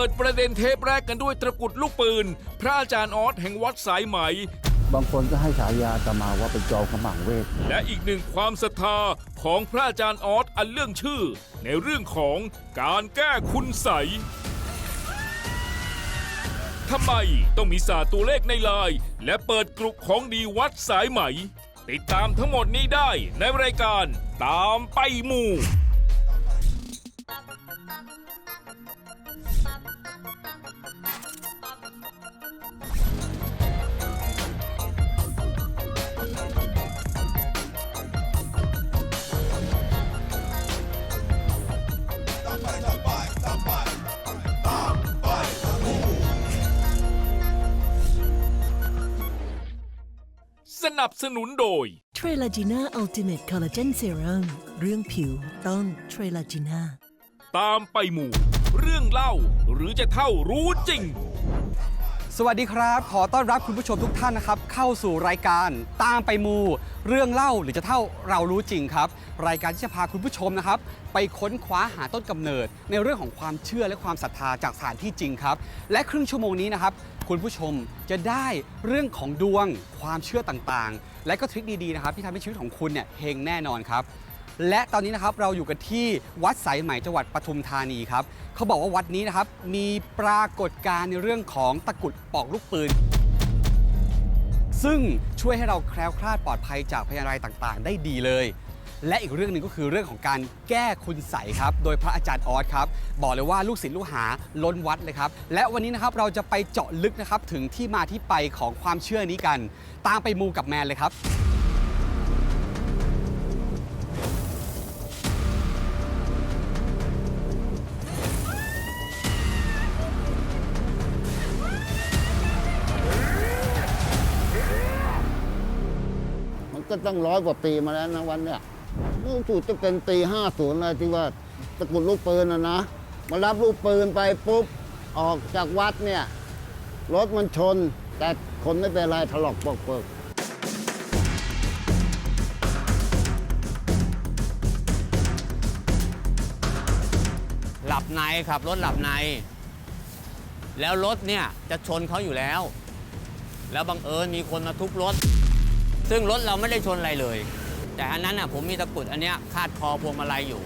ปิดประเด็นเทปแรกกันด้วยตะกรุดลูกปืน พระอาจารย์ออสแห่งวัดสายไหม บางคนก็ให้ฉายาอาตมาว่าเป็นจอมขมังเวท และอีกหนึ่งความศรัทธาของพระอาจารย์ออสอันเรื่องชื่อ ในเรื่องของการแก้คุณใสยทำไมต้องมีศาสตร์ตัวเลขในลาย และเปิดกลุกของดีวัดสายไหม ติดตามทั้งหมดนี้ได้ในรายการตามไปหมู่ สนับสนุนโดย เทรลาจีน่าอัลติเมทคอลลาเจนเซรั่มเรื่องผิวต้องเทรลาจีน่า ตามไปหมู่ เรื่องเล่า หรือจะเท่ารู้จริง สวัสดีครับ ขอต้อนรับคุณผู้ชมทุกท่านนะครับ เข้าสู่รายการตามไปมู เรื่องเล่าหรือจะเท่าเรารู้จริงครับ รายการที่จะพาคุณผู้ชมนะครับ ไปค้นคว้าหาต้นกำเนิด ในเรื่องของความเชื่อและความศรัทธาจากสถานที่จริงครับ และครึ่งชั่วโมงนี้นะครับ คุณผู้ชมจะได้เรื่องของดวง ความเชื่อต่างๆ และก็ทริคดีๆนะครับที่ทำให้ชีวิตของคุณเนี่ยเฮงแน่นอนครับ และตอนนี้นะครับเราอยู่กันที่วัดสายไหมจังหวัดปทุมธานีครับเขาบอกว่าวัดนี้นะครับมีปรากฏการณ์ในเรื่องของตะกุดปอกลูกปืน ซึ่งช่วยให้เราแคล้วคลาดปลอดภัยจากพยานรายต่างๆ ได้ดีเลย และอีกเรื่องหนึ่งก็คือเรื่องของการแก้คุณใสยครับ โดยพระอาจารย์ออสครับ บอกเลยว่าลูกศิษย์ลูกหาล้นวัดเลยครับ และวันนี้นะครับเราจะไปเจาะลึกนะครับถึงที่มาที่ไปของความเชื่อนี้กัน ตามไปมูกับแมนเลยครับ ตั้งร้อยกว่าปีมาแล้วนะวันเนี้ยรู้สึกจะเป็นปี50เลยที่ว่าตะกุดลูกปืนนะนะมารับลูกปืนไปปุ๊บออกจากวัดเนี่ยรถมันชน แต่คนไม่เป็นไรถลอกปอกเปิกหลับในขับรถหลับใน แล้วรถเนี่ยจะชนเขาอยู่แล้ว แล้วบังเอิญมีคนมาทุบรถ ซึ่งรถเราไม่ได้ชนอะไรเลย แต่อันนั้นน่ะผมมีตะกุดอันเนี้ยคาดคอพวงมาลัยอยู่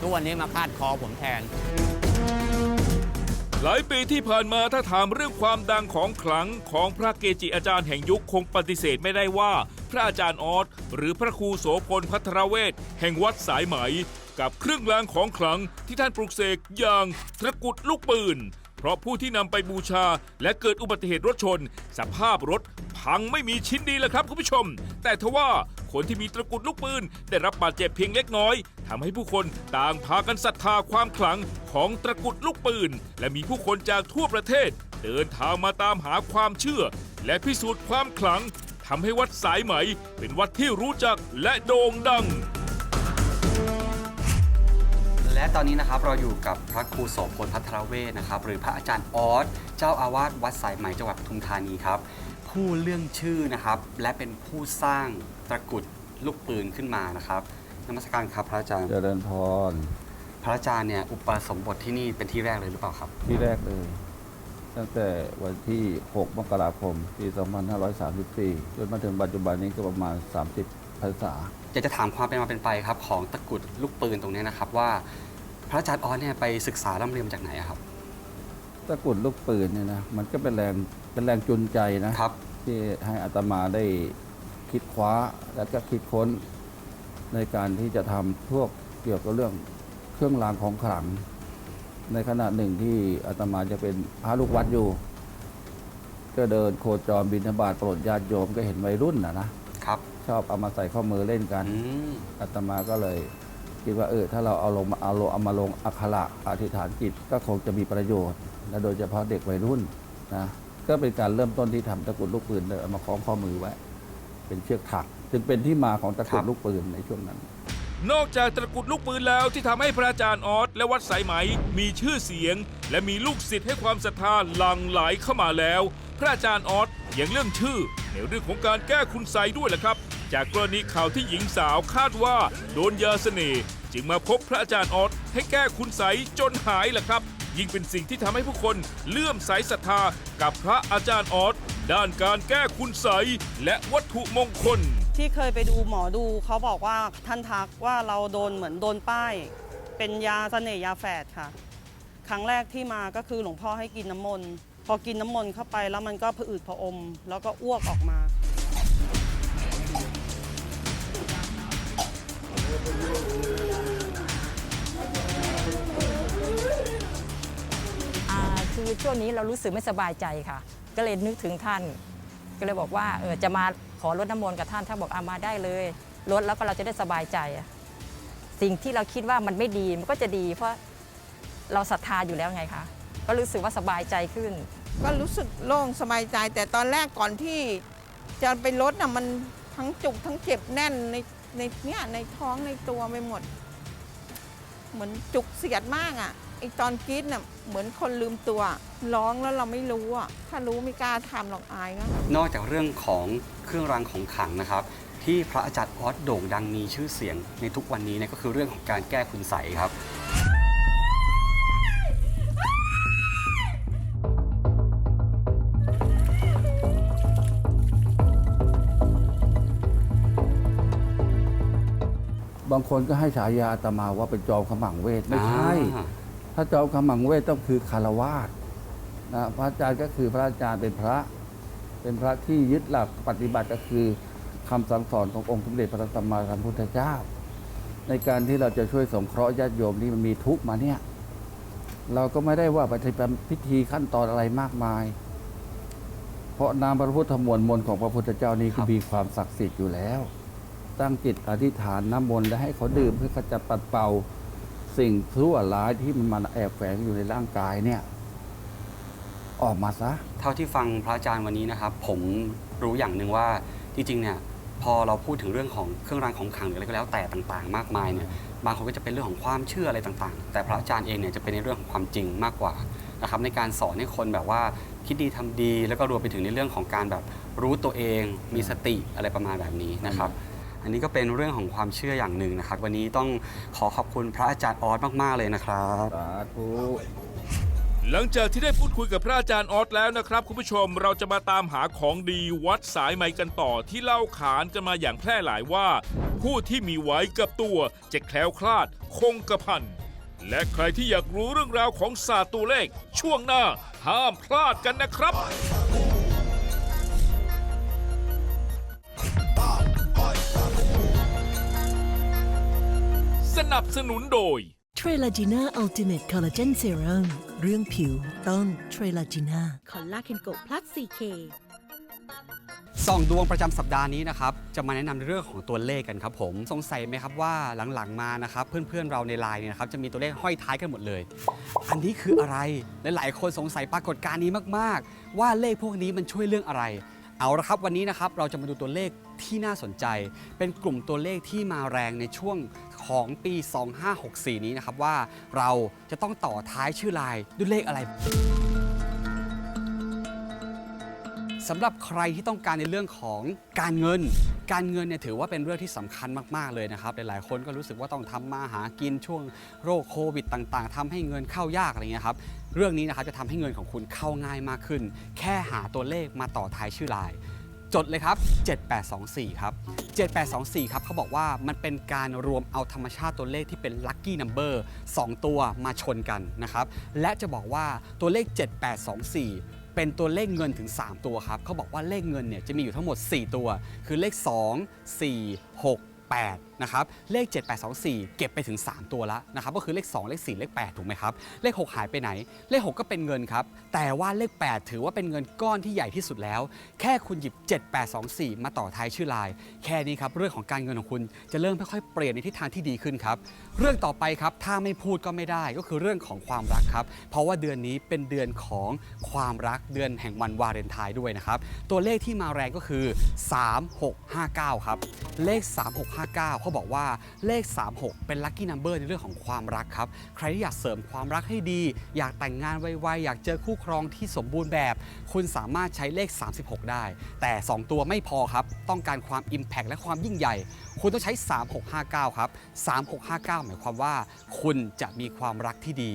ทุกวันนี้มาคาดคอผมแทน หลายปีที่ผ่านมาถ้าถามเรื่องความดังของขลังของพระเกจิอาจารย์แห่งยุคคงปฏิเสธไม่ได้ว่า พระอาจารย์ออสหรือพระครูโสพลพัทรเวทแห่งวัดสายไหม กับเครื่องรางของขลังที่ท่านปลุกเสกอย่างตะกุดลูกปืน เพราะผู้ที่นำไปบูชาและเกิดอุบัติเหตุรถชน สภาพรถพังไม่มีชิ้นดีแล้วครับคุณผู้ชม แต่ทว่าคนที่มีตะกุดลูกปืน ได้รับบาดเจ็บเพียงเล็กน้อยทำให้ผู้คนต่างพากันศรัทธาความขลังของตะกุดลูกปืน และมีผู้คนจากทั่วประเทศ เดินทางมาตามหาความเชื่อ และพิสูจน์ความขลังทำให้วัดสายไหม เป็นวัดที่รู้จักและโด่งดัง และตอนนี้นะครับเราอยู่กับพระครูโสพลพัทรเวทนะครับหรือพระอาจารย์ออสเจ้าอาวาสวัดสายไหมจังหวัดปทุมธานีครับ ผู้เรื่องชื่อนะครับ และเป็นผู้สร้างตะกรุดลูกปืนขึ้นมานะครับนมัสการครับพระอาจารย์ เจริญพร พระอาจารย์เนี่ยอุปสมบทที่นี่เป็นที่แรกเลยหรือเปล่าครับ ที่แรกเลย ตั้งแต่วันที่ 6 มกราคม ปี 2534 จนมาถึงปัจจุบันนี้ก็ประมาณ 30พรรษาอยากจะถามความเป็นมาเป็นไปครับ ของตะกรุดลูกปืนตรงเนี้ยนะครับว่า พระอาจารย์ออสเนี่ยไปศึกษาร่ำเรียนมาจากไหนอะครับตะกรุดลูกปืนเนี่ยนะมันก็เป็นแรงเป็นแรงจูงใจนะครับ ที่ให้อาตมาได้คิดคว้าและก็คิดค้นในการที่จะทำพวกเกี่ยวกับเรื่องเครื่องรางของขลัง ในขณะหนึ่งที่อาตมาจะเป็นพระลูกวัดอยู่ ก็เดินโคจรบินบาตโปรดญาติโยมก็เห็นวัยรุ่นนะนะครับ ชอบเอามาใส่ข้อมือเล่นกันอืมอาตมาก็เลย คิดว่าเออถ้าเราเอาลงมาเอาลงเอามาลงอักขระอธิษฐานจิตก็คงจะมีประโยชน์และโดยเฉพาะเด็กวัยรุ่นนะก็เป็นการเริ่มต้นที่ทำตะกรุดลูกปืนเอามาคล้องข้อมือไว้ เป็นเชือกถัก จึงเป็นที่มาของตะกรุดลูกปืนในช่วงนั้น นอกจากตะกุดลูกปืนแล้วที่ทำให้พระอาจารย์ออสและวัดสายไหมมีชื่อเสียง และมีลูกศิษย์ให้ความศรัทธาหลั่งไหลเข้ามาแล้ว พระอาจารย์ออสยังเรื่องชื่อในเรื่องของการแก้คุณไสด้วยแหละครับ จากกรณีข่าวที่หญิงสาวคาดว่าโดนยาเสน่ห์จึงมาพบพระอาจารย์ออสให้แก้คุณไสจนหายแหละครับ ยิ่งเป็นสิ่งที่ทำให้ผู้คนเลื่อมใสศรัทธากับพระอาจารย์ออสด้านการแก้คุณใสและวัตถุมงคล ที่เคยไปดูหมอดูเขาบอกว่าท่านทักว่าเราโดนเหมือนโดนป้าย เป็นยาเสน่ห์ยาแฝดค่ะ ครั้งแรกที่มาก็คือหลวงพ่อให้กินน้ำมนต์พอกินน้ำมนต์เข้าไปแล้วมันก็ผะอืดผะอม แล้วก็อ้วกออกมา อ่าคือช่วงนี้เรารู้สึกไม่สบายใจค่ะ ก็เลยนึกถึงท่าน ก็เลยบอกว่าเออจะมาขอรดน้ำมนต์กับท่านท่านบอกอามาได้เลยลดแล้วก็เราจะได้สบายใจ สิ่งที่เราคิดว่ามันไม่ดีมันก็จะดี เพราะเราศรัทธาอยู่แล้วไงคะก็รู้สึกว่าสบายใจขึ้น ก็รู้สึกโล่งสบายใจ แต่ตอนแรกก่อนที่จะไปลดน่ะมันทั้งจุกทั้งเจ็บแน่นใน ในเนี่ยในท้องในตัวไปหมด เหมือนจุกเสียดมากอะ่ะไอตอนกรีดน่ะเหมือนคนลืมตัวร้องแล้วเราไม่รู้อะถ้ารู้ไม่กล้าทำหรอกอายก็นอกจากเรื่องของเครื่องรางของขลังนะครับ ที่พระอาจารย์ออสโด่งดังมีชื่อเสียงในทุกวันนี้เนี่ยก็คือเรื่องของการแก้คุณใสครับางคนก็ให้ฉายาอาตมาว่าเป็นจอมขมังเวทไม่ใช่ อ่า ถ้าจอมขมังเวทต้องคือคารวาสนะพระอาจารย์ก็คือพระอาจารย์เป็นพระ เป็นพระที่ยึดหลักปฏิบัติก็คือคำสั่งสอนขององค์สมเด็จพระสัมมาสัมพุทธเจ้า ในการที่เราจะช่วยสงเคราะห์ญาติโยมที่มันมีทุกข์มาเนี่ย เราก็ไม่ได้ว่าไปทำพิธีขั้นตอนอะไรมากมาย เพราะนามพระพุทธมวลมนต์ของพระพุทธเจ้านี้ครัคือบมีความศักดิ์สิทธิ์อยู่แล้ว ตั้งจิตอธิษฐานน้ำมนต์และให้เขาดื่มเพื่อขจัดปัดเป่าสิ่งชั่วร้ายที่มันมาแอบแฝงอยู่ในร่างกายเนี่ย ออกมาซะ เท่าที่ฟังพระอาจารย์วันนี้นะครับ ผมรู้อย่างหนึ่งว่าจริงๆเนี่ย พอเราพูดถึงเรื่องของเครื่องรางของขลังหรืออะไรก็แล้วแต่ต่างๆ มากมายเนี่ยบางคนก็จะเป็นเรื่องของความเชื่ออะไรต่างๆ แต่พระอาจารย์เองเนี่ยจะเป็นในเรื่องของความจริงมากกว่านะครับในการสอนให้คนแบบว่าคิดดีทำดี แล้วก็รวมไปถึงในเรื่องของการแบบรู้ตัวเองมีสติอะไรประมาณแบบนี้นะครับ อันนี้ก็เป็นเรื่องของความเชื่ออย่างหนึ่งนะครับ วันนี้ต้องขอขอบคุณพระอาจารย์ออสมาก ๆ เลยนะครับ สาธุหลังจากที่ได้พูดคุยกับพระอาจารย์ออสแล้วนะครับ คุณผู้ชมเราจะมาตามหาของดีวัดสายไหมกันต่อที่เล่าขานกันมาอย่างแพร่หลายว่า ผู้ที่มีไว้กับตัวจะแคล้วคลาดคงกระพันและใครที่อยากรู้เรื่องราวของศาสตร์ตัวเลข ช่วงหน้าห้ามพลาดกันนะครับ สนับสนุนโดยเทรลาจีน่าอัลติเมทคอลลาเจนเซรั่มเรื่องผิวต้องเทรลาจีน่าคอลลาเคนโกพลัส 4K ส่องดวงประจำสัปดาห์นี้นะครับ จะมาแนะนำเรื่องของตัวเลขกันครับผม สงสัยไหมครับว่าหลังๆมานะครับ เพื่อนๆเราในไลน์เนี่ยนะครับจะมีตัวเลขห้อยท้ายกันหมดเลย อันนี้คืออะไรหลายๆคนสงสัยปรากฏการณ์นี้มากๆ ว่าเลขพวกนี้มันช่วยเรื่องอะไร เอาละครับวันนี้นะครับเราจะมาดูตัวเลขที่น่าสนใจ เป็นกลุ่มตัวเลขที่มาแรงในช่วง ของปี 2564 นี้นะครับว่าเราจะต้องต่อท้ายชื่อลน์ด้วยเลขอะไรสำหรับใครที่ต้องการในเรื่องของการเงิน การเงินเนี่ยถือว่าเป็นเรื่องที่สำคัญมากๆเลยนะครับ หลายๆ คนก็รู้สึกว่าต้องทำมาหากินช่วงโรคโควิดต่างๆทำให้เงินเข้ายากอะไรเงี้ยครับ เรื่องนี้นะครับจะทำให้เงินของคุณเข้าง่ายมากขึ้น แค่หาตัวเลขมาต่อท้ายชื่อไลน์ จดเลยครับ 7824 ครับ 7824 ครับเขาบอกว่ามันเป็นการรวมเอาธรรมชาติตัวเลขที่เป็นลัคกี้นัมเบอร์2ตัวมาชนกันนะครับ และจะบอกว่าตัวเลข 7824เป็นตัวเลขเงินถึง 3 ตัวครับเขาบอกว่าเลขเงินเนี่ยจะมีอยู่ทั้งหมด 4 ตัว คือเลข 2 4 6 8 นะครับเลข 7824 เก็บไปถึง 3 ตัวแล้วนะครับก็คือเลข 2 เลข 4 เลข 8 ถูกไหมครับ เลข 6 หายไปไหน เลข 6 ก็เป็นเงินครับ แต่ว่าเลข 8 ถือว่าเป็นเงินก้อนที่ใหญ่ที่สุดแล้ว แค่คุณหยิบ 7824 มาต่อท้ายชื่อไลน์แค่นี้ครับ เรื่องของการเงินของคุณจะเริ่มค่อยๆเปลี่ยนในทิศทางที่ดีขึ้นครับ เรื่องต่อไปครับถ้าไม่พูดก็ไม่ได้ก็คือเรื่องของความรักครับ เพราะว่าเดือนนี้เป็นเดือนของความรักเดือนแห่งวันวาเลนไทน์ด้วยนะครับตัวเลขที่มาแรงก็คือ 3659 ครับเลข 3659เขาบอกว่าเลข 36 เป็นลัคกี้นัมเบอร์ในเรื่องของความรักครับ ใครที่อยากเสริมความรักให้ดี อยากแต่งงานไวๆ อยากเจอคู่ครองที่สมบูรณ์แบบ คุณสามารถใช้เลข 36 ได้ แต่ 2 ตัวไม่พอครับ ต้องการความ Impact และความยิ่งใหญ่ คุณต้องใช้ 3659 ครับ 3659 หมายความว่า คุณจะมีความรักที่ดี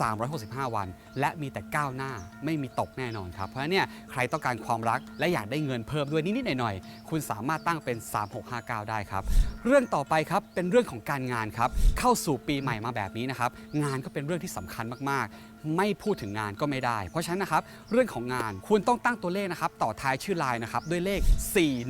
365 วัน และมีแต่ก้าวหน้าไม่มีตกแน่นอนครับ เพราะฉะนั้นเนี่ยใครต้องการความรักและอยากได้เงินเพิ่มด้วยนิดๆหน่อยๆ คุณสามารถตั้งเป็น 3659 ได้ครับ เรื่องต่อไปครับเป็นเรื่องของการงานครับ เข้าสู่ปีใหม่มาแบบนี้นะครับ งานก็เป็นเรื่องที่สำคัญมากๆ ไม่พูดถึงงานก็ไม่ได้ เพราะฉะนั้นนะครับเรื่องของงานคุณต้องตั้งตัวเลขนะครับต่อท้ายชื่อไลน์นะครับด้วยเลข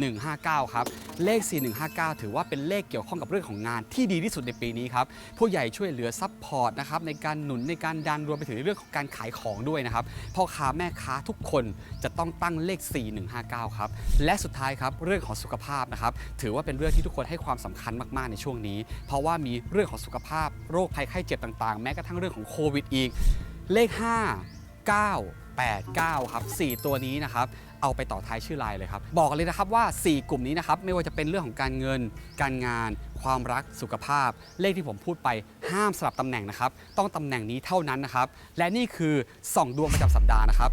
4159 ครับ เลข 4159 ถือว่าเป็นเลขเกี่ยวข้องกับเรื่องของงานที่ดีที่สุดในปีนี้ครับผู้ใหญ่ช่วยเหลือซัพพอร์ตนะครับในการหนุนในการดันรวมไปถึงเรื่องของการขายของด้วยนะครับพ่อค้าแม่ค้าทุกคนจะต้องตั้งเลข 4159 ครับ และสุดท้ายครับเรื่องของสุขภาพนะครับถือว่าเป็นเรื่องที่ทุกคนให้ความสำคัญมากๆในช่วงนี้ เพราะว่ามีเรื่องของสุขภาพโรคภัยไข้เจ็บต่างๆ แม้กระทั่งเรื่องของโควิดอีกเลข 5 9 8 9 ครับ 4 ตัวนี้นะครับ เอาไปต่อท้ายชื่อไลน์เลยครับ บอกเลยนะครับว่า 4 กลุ่มนี้นะครับ ไม่ว่าจะเป็นเรื่องของการเงิน การงาน ความรัก สุขภาพ เลขที่ผมพูดไปห้ามสลับตำแหน่งนะครับ ต้องตำแหน่งนี้เท่านั้นนะครับ และนี่คือส่องดวงประจำสัปดาห์นะครับ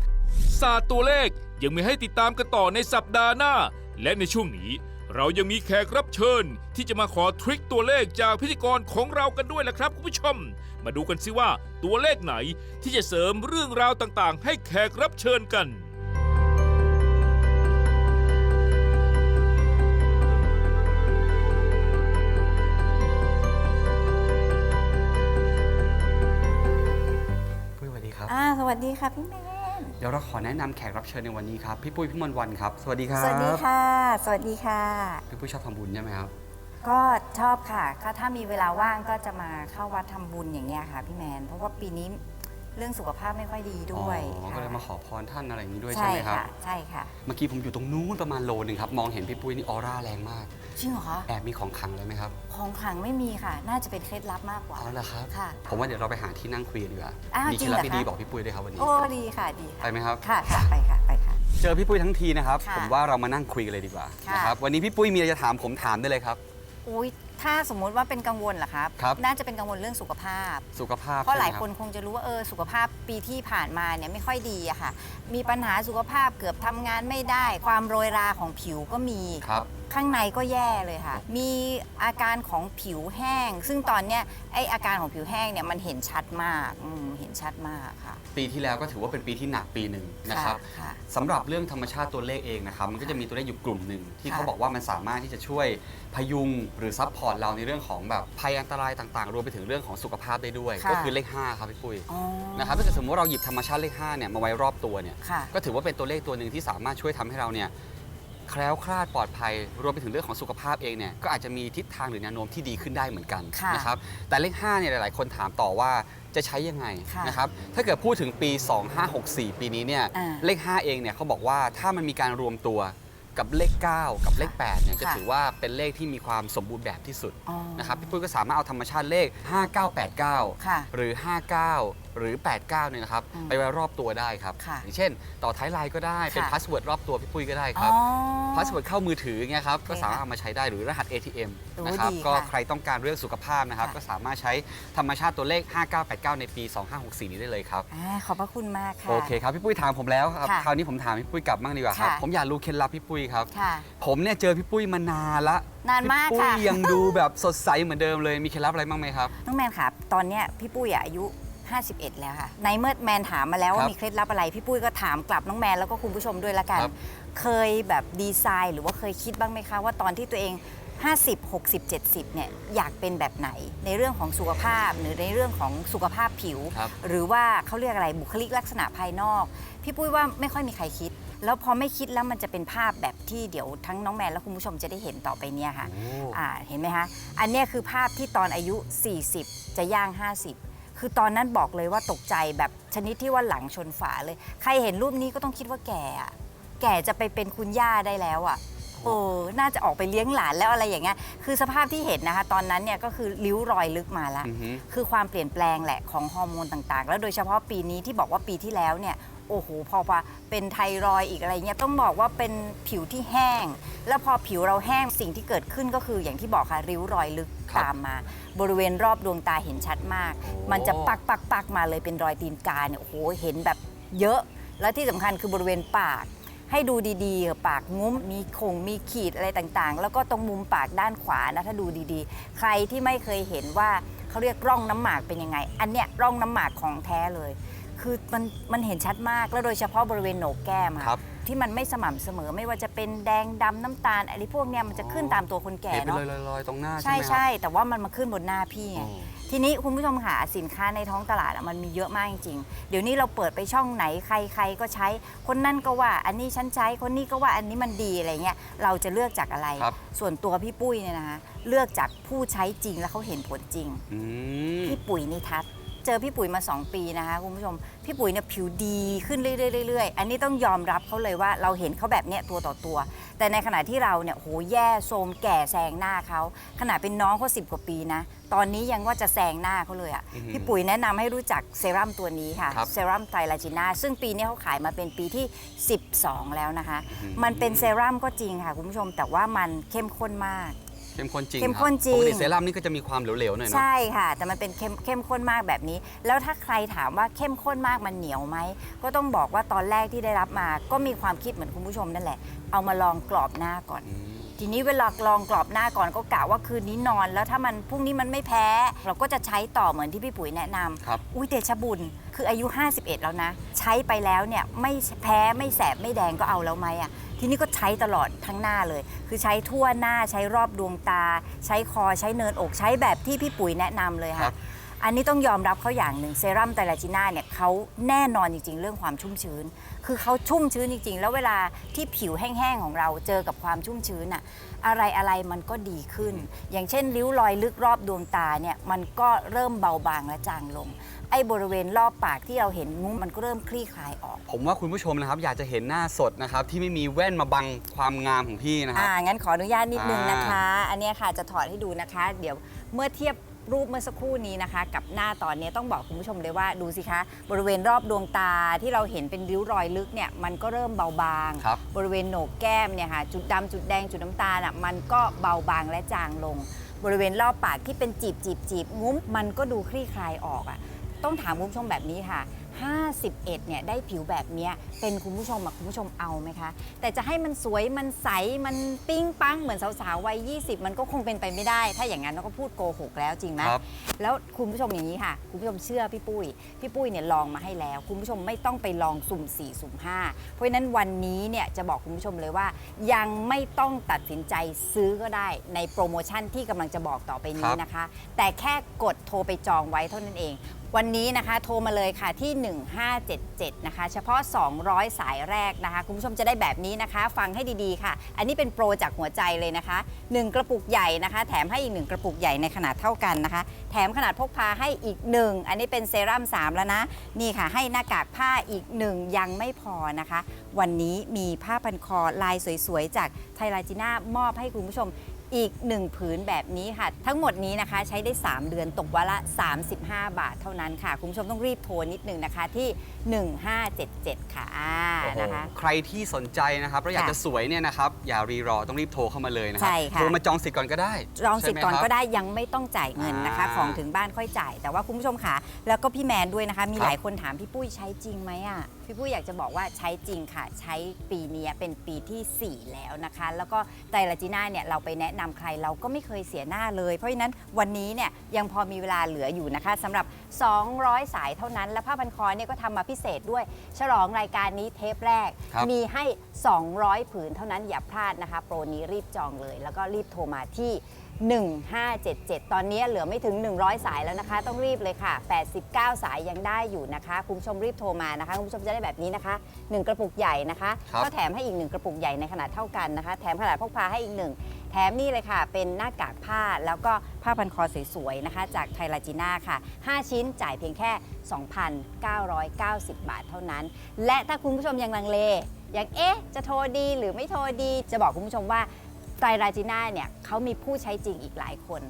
ศาสตร์ตัวเลขยังมีให้ติดตามกันต่อในสัปดาห์หน้า และในช่วงนี้ เรายังมีแขกรับเชิญ ที่จะมาขอทริคตัวเลขจากพิธีกรของเรากันด้วยละครับคุณผู้ชม มาดูกันสิว่าตัวเลขไหนที่จะเสริมเรื่องราวต่างๆ ให้แขกรับเชิญกัน ปุ้ยสวัสดีครับ อ่าสวัสดีค่ะพี่แมนเดี๋ยวเราขอแนะนำแขกรับเชิญในวันนี้ครับ พี่ปุ้ยพี่มนต์วันครับ สวัสดีครับสวัสดีค่ะ สวัสดีค่ะ พี่ปุ้ยชอบทำบุญใช่ไหมครับ ก็ชอบค่ะก็ถ้ามีเวลาว่างก็จะมาเข้าวัดทำบุญอย่างเงี้ยค่ะพี่แมน เพราะว่าปีนี้เรื่องสุขภาพไม่ค่อยดีด้วยอ๋อก็เลยมาขอพรท่านอะไรอย่างนี้ด้วยใช่ใช่ไหมครับค่ะใช่ค่ะเมื่อกี้ผมอยู่ตรงนู้นประมาณโลนึงครับ มองเห็นพี่ปุ้ยนี่ออร่าแรงมาก จริงเหรอคะแอบมีของขลังเลยไหมครับของขลังไม่มีค่ะ น่าจะเป็นเคล็ดลับมากกว่าอ๋อเหรอครับ ค่ะผมว่าเดี๋ยวเราไปหาที่นั่งคุยกันดีกว่าอ้าวมีจริเคล็งดเหรลัอบคะ ดีๆบอกพี่ปุ้ยด้วยครับวันนี้ โอ้ดีค่ะดีไปค่ะไหมครับ ค่ะค่ะไปค่ะไปค่ะ เจอพี่ปุ้ยทั้งทีนะครับ ค่ะผมว่าเรามานั่งคุยกันเลยดีกว่าค่ะ นะครับ วันนี้พี่ปุ้ยมีอะไรจะถามผมถามได้เลยครับ อุ้ยถ้าสมมุติว่าเป็นกังวลเหรอครับ ครับ น่าจะเป็นกังวลเรื่องสุขภาพ สุขภาพเพราะหลายใช่ไมคนบคงจะรู้ว่าเออสุขภาพปีที่ผ่านมาเนี่ยไม่ค่อยดีอะค่ะ มีปัญหาสุขภาพเกือบทำงานไม่ได้ ความโรยราของผิวก็มีครับ ข้างในก็แย่เลยค่ะ มีอาการของผิวแห้ง ซึ่งตอนเนี้ยไออาการของผิวแห้งเนี่ยมันเห็นชัดมากอืมเห็นชัดมากค่ะ ปีที่แล้วก็ถือว่าเป็นปีที่หนักปีหนึ่งนะครับค่ะสำหรับเรื่องธรรมชาติตัวเลขเองนะครับมันก็จะมีตัวเลขอยู่กลุ่มหนึ่งที่ค่ะ เขาบอกว่ามันสามารถที่จะช่วยพยุงหรือซัพพอร์ตเราในเรื่องของแบบภัยอันตรายต่างๆ รวมไปถึงเรื่องของสุขภาพได้ด้วย ค่ะ ก็คือเลข5ครับพี่ปุ้ยอ๋อนะครับถ้าเกิดสมมติว่าเราหยิบธรรมชาติเลข5เนี่ยมาไว้รอบตัวเนี่ย ค่ะ ก็ถือว่าเป็นตัวเลขตัวหนึ่งที่สามารถช่วยทำให้เราเนี่ย แคล้วคลาดปลอดภัย รวมไปถึงเรื่องของสุขภาพเองเนี่ยก็อาจจะมีทิศทางหรือแนวโน้มที่ดีขึ้นได้เหมือนกันค่ะนะครับแต่เลข5เนี่ยหลาย ๆ คนถามต่อว่าจะใช้ยังไงค่ะนะครับถ้าเกิดพูดถึงปี 2564 ปีนี้เนี่ยอ่าเลข 5 เองเนี่ยเขาบอกว่าถ้ามันมีการรวมตัวกับเลข 9 กับเลข8เนี่ยจะค่ะ ถือว่าเป็นเลขที่มีความสมบูรณ์แบบที่สุด อ๋อ นะครับพี่ปุ้ยก็สามารถเอาธรรมชาติเลข5989ค่ะหรือ 59 หรือ 89เนี่ยนะครับอืมไปไว้รอบตัวได้ครับ ค่ะอย่างเช่น ต่อท้ายไลน์ก็ได้ เป็นค่ะพาสเวิร์ดรอบตัวพี่ปุ้ยก็ได้คอ๋รัอบพาสเวิร์ดเข้ามือถือเงี้ยครับโอเคก็สามารถเอามาใช้ได้หรือรหัส ATM โอ้นะครับ ดีก็ค่ะใครต้องการเรื่องสุขภาพนะครับ ค่ะ ก็สามารถใช้ธรรมชาติตัวเลข 5989 ในปี 2564 นี้ได้เลยครับ อ่าขอบพระคุณมากค่ะ โอเคครับ พี่ปุ้ยถามผมแล้วครับ ค่ะคราวนี้ผมถามพี่ปุ้ยกลับบ้างดีกว่าครับ ค่ะ ผมอยากรู้เคล็ดลับพี่ปุ้ยครับ ค่ะ ผมเนี่ยเจอพี่ปุ้ยมานานละนานมากพี่ปุ้ยค่ะ ยังดูแบบสดใสเหมือนเดิมเลย มีเคล็ดลับอะไรบ้างไหมครับ น้องแมนค่ะ ตอนเนี้ยพี่ปุ้ยอะอายุ 51 แล้วค่ะ ในเมื่อแมนถามมาแล้วคว่ารับมีเคล็ดลับอะไร พี่ปุ้ยก็ถามกลับน้องแมนแล้วก็คุณผู้ชมด้วยละกัน ครับเคยแบบดีไซน์ หรือว่าเคยคิดบ้างไหมคะ ว่าตอนที่ตัวเอง 50 60 70 เนี่ยอยากเป็นแบบไหน ในเรื่องของสุขภาพ หรือในเรื่องของสุขภาพผิว ครับ หรือว่าเขาเรียกอะไรบุคลิกลักษณะภายนอก พี่ปุ้ยว่าไม่ค่อยมีใครคิด แล้วพอไม่คิดแล้วมันจะเป็นภาพแบบที่เดี๋ยวทั้งน้องแมนและคุณผู้ชมจะได้เห็นต่อไปเนี่ยค่ะ โอ้ อ่าเห็นไหมคะ อันเนี้ยคือภาพที่ตอนอายุ 40 จะย่าง 50 คือตอนนั้นบอกเลยว่าตกใจแบบชนิดที่ว่าหลังชนฝาเลย ใครเห็นรูปนี้ก็ต้องคิดว่าแก่อะแก่จะไปเป็นคุณย่าได้แล้วอะ โอ้น่าจะออกไปเลี้ยงหลานแล้วอะไรอย่างเงี้ยคือสภาพที่เห็นนะคะ ตอนนั้นเนี่ยก็คือริ้วรอยลึกมาแล้วอือฮึ คือความเปลี่ยนแปลงแหละของฮอร์โมนต่างๆ แล้วโดยเฉพาะปีนี้ที่บอกว่าปีที่แล้วเนี่ย โอ้โห พอว่าเป็นไทรอยด์อีกอะไรเงี้ยต้องบอกว่าเป็นผิวที่แห้ง แล้วพอผิวเราแห้งสิ่งที่เกิดขึ้นก็คืออย่างที่บอกค่ะริ้วรอยลึกครับตามมา บริเวณรอบดวงตาเห็นชัดมาก โอ้ มันจะปักปักปักมาเลยเป็นรอยตีนกาเนี่ยโอ้โหเห็นแบบเยอะ แล้วที่สำคัญคือบริเวณปาก ให้ดูดีๆเถอะปากงุ้มมีคงมีขีดอะไรต่างๆ แล้วก็ตรงมุมปากด้านขวานะถ้าดูดีๆ ใครที่ไม่เคยเห็นว่าเขาเรียกร่องน้ำหมากเป็นยังไง อันเนี้ยร่องน้ำหมากของแท้เลย คือมันมันเห็นชัดมากแล้วโดยเฉพาะบริเวณโหนกแก้มอะครับ ที่มันไม่สม่ำเสมอไม่ว่าจะเป็นแดงดำน้ำตาลอะไรพวกเนี้ยมันจะขึ้นตามตัวคนแก่เห็นไปเนาะเลยลอยๆตรงหน้าใช่ใช่ไหมครับ ใช่แต่ว่ามันมาขึ้นบนหน้าพี่ไงอ๋อ ทีนี้คุณผู้ชมค่ะสินค้าในท้องตลาดอะมันมีเยอะมากจริงๆ เดี๋ยวนี้เราเปิดไปช่องไหนใครใครก็ใช้ คนนั่นก็ว่าอันนี้ฉันใช้คนนี้ก็ว่าอันนี้มันดีอะไรเงี้ยเราจะเลือกจากอะไร ครับ ส่วนตัวพี่ปุ้ยเนี่ยนะคะเลือกจากผู้ใช้จริงแล้วเขาเห็นผลจริง อืม พี่ปุ๋ยนิทัศน์ เจอพี่ปุ๋ยมา 2 ปีนะคะคุณผู้ชม พี่ปุ๋ยเนี่ยผิวดีขึ้นเรื่อยๆเรื่อยๆอันนี้ต้องยอมรับเขาเลยว่าเราเห็นเขาแบบเนี้ยตัวต่อตัว แต่ในขณะที่เราเนี่ยโหแย่โทรมแก่แซงหน้าเขาขนาดเป็นน้องเขาสิบกว่าปีนะ ตอนนี้ยังว่าจะแซงหน้าเขาเลยอะ่ะอือหือพี่ปุ๋ยแนะนำให้รู้จักเซรั่มตัวนี้ค่ะครับ เซรั่มไตรลาจิน่าซึ่งปีนี้เขาขายมาเป็นปีที่ 12 แล้วนะคะอื้อหือมันเป็นเซรั่มก็จริงค่ะคุณผู้ชมแต่ว่ามันเข้มข้นมาก เข้มข้นจริงเข้มข้นจริง ปกติเซรั่มนี่ก็จะมีความเหลวๆหน่อยเนาะ ใช่ค่ะ แต่มันเป็นเข้มเข้มข้นมากแบบนี้ แล้วถ้าใครถามว่าเข้มข้นมากมันเหนียวไหม ก็ต้องบอกว่าตอนแรกที่ได้รับมา ก็มีความคิดเหมือนคุณผู้ชมนั่นแหละ เอามาลองกรอบหน้าก่อนอืมทีนี้เวลาลองกรอบหน้าก่อนก็กะว่าคืนนี้นอน แล้วถ้ามันพรุ่งนี้มันไม่แพ้ เราก็จะใช้ต่อเหมือนที่พี่ปุ๋ยแนะนำครับ อุ้ยเดชบุญ คืออายุ 51 แล้วนะ ใช้ไปแล้วเนี่ยไม่แพ้ไม่แสบไม่แดงก็เอาแล้วไหมอะทีนี้ก็ใช้ตลอดทั้งหน้าเลย คือใช้ทั่วหน้าใช้รอบดวงตา ใช้คอใช้เนินอกใช้แบบที่พี่ปุ๋ยแนะนำเลยครัค่ะ บ อันนี้ต้องยอมรับเขาอย่างหนึ่งเซรั่มไตรลาจิน่าเนี่ยเขาแน่นอนจริง ๆ เรื่องความชุ่มชื้น คือเขาชุ่มชื้นจริง ๆ แล้วเวลาที่ผิวแห้งๆของเราเจอกับความชุ่มชื้นอะอะไรอะไรๆมันก็ดีขึ้น อย่างเช่นริ้วรอยลึกรอบดวงตาเนี่ยมันก็เริ่มเบาบางและจางลง ไอ้บริเวณรอบปากที่เราเห็นงุ้มมันก็เริ่มคลี่คลายออก ผมว่าคุณผู้ชมนะครับ อยากจะเห็นหน้าสดนะครับ ที่ไม่มีแว่นมาบังความงามของพี่นะครับ อ่างั้นขออนุญาตนิดนึงอ่านนะคะ อันเนี้ยค่ะจะถอดให้ดูนะคะ เดี๋ยวเมื่อเทียบรูปเมื่อสักครู่นี้นะคะ กับหน้าตอนนี้ต้องบอกคุณผู้ชมเลยว่าดูสิคะ บริเวณรอบดวงตาที่เราเห็นเป็นริ้วรอยลึกเนี่ยมันก็เริ่มเบาบาง ครับ บริเวณโหนกแก้มเนี่ยค่ะจุดดำจุดแดงจุดน้ำตาลอะมันก็เบาบางและจางลง บริเวณรอบปากที่เป็นจีบจีบจีบงุ้มมันก็ดูคลี่คลายออกอะ ต้องถามคุณผู้ชมแบบนี้ค่ะ 51 เนี่ยได้ผิวแบบเนี้ยเป็นคุณผู้ชมอะคุณผู้ชมเอาไหมคะ แต่จะให้มันสวยมันใสมันปิ้งปังเหมือนสาวๆวัย 20 มันก็คงเป็นไปไม่ได้ ถ้าอย่างนั้นเราก็พูดโกหกแล้วจริงไหมครับ แล้วคุณผู้ชมอย่างนี้ค่ะ คุณผู้ชมเชื่อพี่ปุ้ย พี่ปุ้ยเนี่ยลองมาให้แล้ว คุณผู้ชมไม่ต้องไปลองสุ่ม 4 สุ่ม 5 เพราะฉะนั้นวันนี้เนี่ยจะบอกคุณผู้ชมเลยว่า ยังไม่ต้องตัดสินใจซื้อก็ได้ในโปรโมชั่นที่กำลังจะบอกต่อไปนี้นะคะ แต่แค่กดโทรไปจองไว้เท่านั้นเอง วันนี้นะคะโทรมาเลยค่ะที่ 1577 นะคะ เฉพาะ 200 สายแรกนะคะ คุณผู้ชมจะได้แบบนี้นะคะ ฟังให้ดีๆค่ะ อันนี้เป็นโปรจากหัวใจเลยนะคะ 1 กระปุกใหญ่นะคะ แถมให้อีก 1 กระปุกใหญ่ในขนาดเท่ากันนะคะ แถมขนาดพกพาให้อีก 1 อันนี้เป็นเซรั่ม3 แล้วนะ นี่ค่ะ ให้หน้ากากผ้าอีก 1 ยังไม่พอนะคะ วันนี้มีผ้าพันคอลายสวยๆ จากไทลาจิน่ามอบให้คุณผู้ชม อีก 1 ผืนแบบนี้ค่ะ ทั้งหมดนี้นะคะใช้ได้ 3 เดือนตกวันละ 35 บาทเท่านั้นค่ะ คุณผู้ชมต้องรีบโทรนิดนึงนะคะที่ 1577 ค่ะอ่าโอ้โหนะคะ ใครที่สนใจนะครับแล้วอยากค่ะจะสวยเนี่ยนะครับอย่ารีรอต้องรีบโทรเข้ามาเลยนะครัใช่ค่ะ โทรมาจองสิทธิ์ก่อนก็ได้ลองสิทธิ์ก่อนใช่หมก็ครับ ได้ยังไม่ต้องจ่ายเงินนะคะ อ่าของถึงบ้านค่อยจ่าย แต่ว่าคุณผู้ชมค่ะ แล้วก็พี่แมนด้วยนะคะ มีครับ หลายคนถามพี่ปุ้ยใช้จริงไหมอะ พี่ปุ้ยอยากจะบอกว่าใช้จริงค่ะ ใช้ปีนี้เป็นปีทีสี่4 แล้วนะคะ แล้วก็ไตรลาจีน่าเนี่ยเราไปแนะนำใครเราก็ไม่เคยเสียหน้าเลย เพราะฉะนั้นวันนี้เนี่ยยังพอมีเวลาเหลืออยู่นะคะสำหรับ 200 สายเท่านั้น และผ้าพันคอเนี่ยก็ทำมาพิเศษด้วย ฉลองรายการนี้เทปแรก ครับ มีให้ 200 ผืนเท่านั้นอย่าพลาดนะคะ โปรนี้รีบจองเลย แล้วก็รีบโทรมาที่ 1577 ตอนนี้เหลือไม่ถึง 100 สายแล้วนะคะ ต้องรีบเลยค่ะ 89 สายยังได้อยู่นะคะ คุณผู้ชมรีบโทรมานะคะ คุณผู้ชมจะได้แบบนี้นะคะ 1 กระปุกใหญ่นะคะ ครับ ก็แถมให้อีก 1 กระปุกใหญ่ในขนาดเท่ากันนะคะ แถมขนาดพกพาให้อีกหนึ่งแถมนี่เลยค่ะ เป็นหน้ากากผ้าแล้วก็ผ้าพันคอสวยๆนะคะ จากไทลาจิน่าค่ะ 5 ชิ้นจ่ายเพียงแค่ 2,990 บาทเท่านั้น และถ้าคุณผู้ชมยังลังเลยังเอ๊ะ จะโทรดีหรือไม่โทรดี จะบอกคุณผู้ชมว่า ไตรราจิน่าเนี่ยเขามีผู้ใช้จริงอีกหลายคน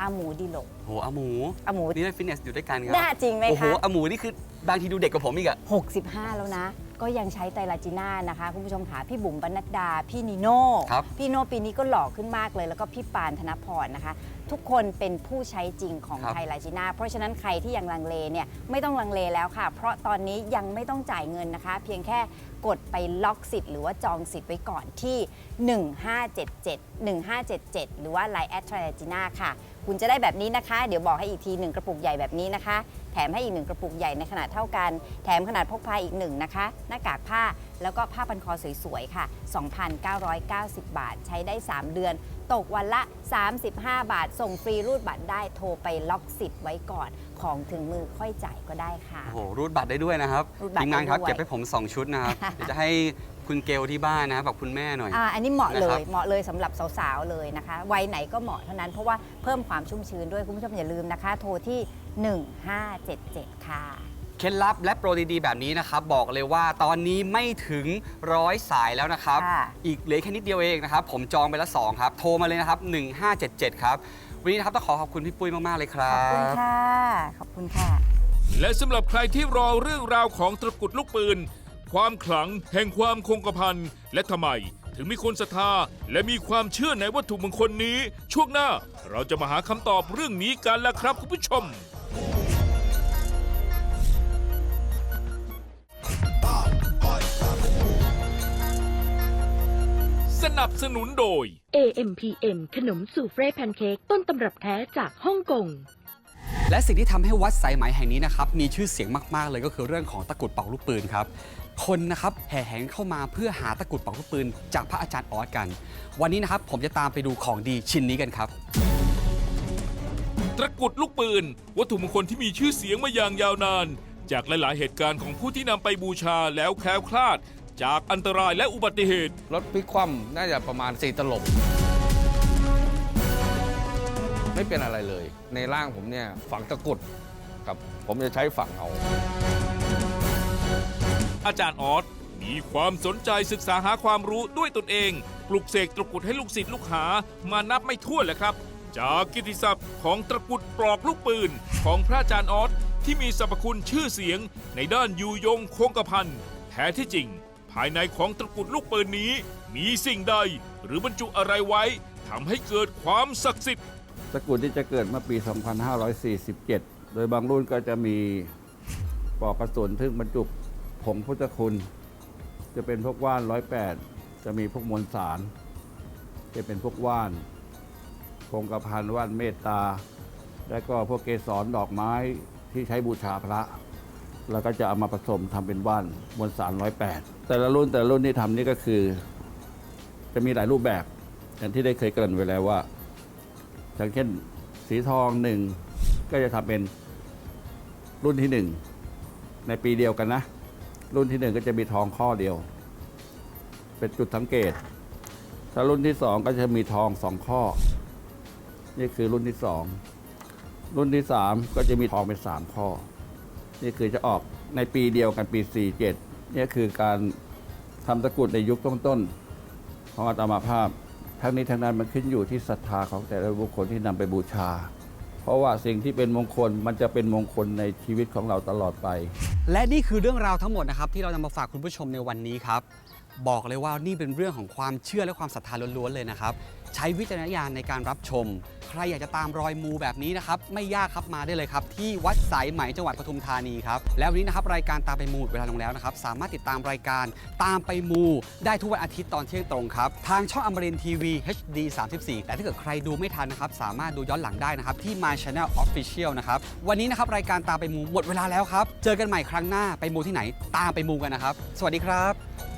อาหมูดิโลกโอ้โหอาหมูอาหมูนี่ได้ฟิตเนสอยู่ด้วยกันครัน่าจริงไหมโอ้โหคะอาหมูนี่คือบางทีดูเด็กกว่าผมอีกอะ65 แล้วนะ ก็ยังใช้ไตรลาจิน่านะคะคุณผู้ชมค่ะพี่บุ๋มบรรณดดา พี่นิโน่ครับพี่โน่ปีนี้ก็หล่อขึ้นมากเลย แล้วก็พี่ปานธนพรนะคะทุกคนเป็นผู้ใช้จริงของครับ ไทรลาจิน่าเพราะฉะนั้นใครที่ยังลังเลเนี่ยไม่ต้องลังเลแล้วค่ะ เพราะตอนนี้ยังไม่ต้องจ่ายเงินนะคะ เพียงแค่กดไปล็อกสิทธิ์หรือว่าจองสิทธิ์ไว้ก่อนที่ 1577 1577 หรือว่า Line แอดไทรลาจิน่าค่ะ คุณจะได้แบบนี้นะคะ เดี๋ยวบอกให้อีกทีหนึ่งกระปุกใหญ่แบบนี้นะคะ แถมให้อีกหนึ่งกระปุกใหญ่ในขนาดเท่ากัน แถมขนาดพกพาอีกหนึ่งนะคะ หน้ากากผ้าแล้วก็ผ้าพันคอสวยๆ ค่ะ 2,990 บาท ใช้ได้ 3 เดือนตกวันละ 35 บาท ส่งฟรีรูดบัตรได้โทรไปล็อกสิทธิ์ไว้ก่อน ของถึงมือค่อยจ่ายก็ได้ค่ะ โอ้โหรูดบัตรได้ด้วยนะครับรูดบัตรทีมงานครับได้ด้วย เก็บให้ผม 2 ชุดนะครับเดี๋ยวจะให้คุณเกลที่บ้านนะครับกับคุณแม่หน่อย อ่าอันนี้เหมาะเลนะครับยเหมาะเลยสำหรับสาวๆเลยนะคะวัยไหนก็เหมาะเท่านั้นเพราะว่าเพิ่มความชุ่มชื้นด้วยคุณผู้ชมอย่าลืมนะคะ โทรที่ 1577 ค่ะ เคล็ดลับและโปรดีๆแบบนี้นะครับ บอกเลยว่าตอนนี้ไม่ถึงร้อยสายแล้วนะครับ ค่ะ อีกเหลือแค่นิดเดียวเองนะครับ ผมจองไปแล้ว2ครับ โทรมาเลยนะครับ 1577 ครับ วันนี้นะครับต้องขอขอบคุณพี่ปุ้ยมาก ๆ เลยครัขอบคุณบ ค่ะ ขอบคุณค่ะ และสำหรับใครที่รอเรื่องราวของตะกรุดลูกปืน ความขลังแห่งความคงกระพันและทำไม ถึงมีคนศรัทธาและมีความเชื่อในวัตถุมงคลนี้ ช่วงหน้าเราจะมาหาคำตอบเรื่องนี้กันแล้วครับคุณผู้ชม สนับสนุนโดย AMPM ขนมสูเฟรแพนเค้กต้นตำรับแท้จากฮ่องกง และสิ่งที่ทำให้วัดสายไหมแห่งนี้นะครับมีชื่อเสียงมาก ๆ เลยก็คือเรื่องของตะกรุดเป่าลูกปืนครับ คนนะครับแห่แหงเข้ามาเพื่อหาตะกรุดเป่าลูกปืน จากพระอาจารย์ออสกัน วันนี้นะครับผมจะตามไปดูของดีชิ้นนี้กันครับตะกรุดลูกปืน วัตถุมงคลที่มีชื่อเสียงมาอย่างยาวนาน จากหลาย ๆ เหตุการณ์ของผู้ที่นำไปบูชาแล้วแคล้วคลาด จากอันตรายและอุบัติเหตุ รถพลิกคว่ำน่าจะประมาณ 4 ตลบ ไม่เป็นอะไรเลย ในร่างผมเนี่ยฝังตะกรุดครับ ผมจะใช้ฝังเอา อาจารย์ออสมีความสนใจศึกษาหาความรู้ด้วยตนเอง ปลุกเสกตะกรุดให้ลูกศิษย์ลูกหามานับไม่ถ้วนแหละครับ จากกิตติศัพท์ของตะกรุดปลอกลูกปืน ของพระอาจารย์ออสที่มีสรรพคุณชื่อเสียงในด้านยูยงคงกระพันแท้ที่จริง ภายในของตะกุดลูกปืนนี้ มีสิ่งใด หรือบรรจุอะไรไว้ทำให้เกิดความศักดิ์สิทธิ์ ตะกรุดที่จะเกิดเมื่อปี 2547 โดยบางรุ่นก็จะมีปลอกกระสุนซึ่งบรรจุผงพุทธคุณ จะเป็นพวกว่านร้อยแปดจะมีพวกมวลสาร จะเป็นพวกว่านคงกระพันว่านเมตตา และก็พวกเกสรดอกไม้ที่ใช้บูชาพระ แล้วก็จะเอามาผสมทำเป็นว่านมวลสารร้อยแปดแต่ละรุ่นแต่ละรุ่นที่ทำนี่ก็คือ จะมีหลายรูปแบบอย่างที่ได้เคยเกริ่นไว้แล้วว่าอย่างเช่น สีทองหนึ่งก็จะทำเป็นรุ่นที่หนึ่งในปีเดียวกันนะ รุ่นที่หนึ่งก็จะมีทองข้อเดียว เป็นจุดสังเกตถ้ารุ่นที่สองก็จะมีทองสองข้อ นี่คือรุ่นที่สองรุ่นที่สามก็จะมีทองเป็นสามข้อ นี่คือจะออกในปีเดียวกันปี 47นี่คือการทำตะกรุดในยุคต้นๆของอาตมาภาพ ทั้งนี้ทั้งนั้นมันขึ้นอยู่ที่ศรัทธาของแต่ละบุคคลที่นำไปบูชา เพราะว่าสิ่งที่เป็นมงคลมันจะเป็นมงคลในชีวิตของเราตลอดไป และนี่คือเรื่องราวทั้งหมดนะครับ ที่เรานำมาฝากคุณผู้ชมในวันนี้ครับ บอกเลยว่านี่เป็นเรื่องของความเชื่อและความศรัทธาล้วนๆเลยนะครับ ใช้วิจารณญาณในการรับชม ใครอยากจะตามรอยมูแบบนี้นะครับ ไม่ยากครับมาได้เลยครับ ที่วัดสายไหมจังหวัดปทุมธานีครับ แล้ววันนี้นะครับรายการตามไปมูหมดเวลาลงแล้วนะครับ สามารถติดตามรายการตามไปมูได้ทุกวันอาทิตย์ตอนเที่ยงตรงครับ ทางช่องอมรินทีวี HD 34 แต่ถ้าเกิดใครดูไม่ทันนะครับ สามารถดูย้อนหลังได้นะครับ ที่ My Channel Official นะครับ วันนี้นะครับรายการตามไปมูหมดเวลาแล้วครับ เจอกันใหม่ครั้งหน้าไปมูที่ไหนตามไปมูกันนะครับ สวัสดีครับ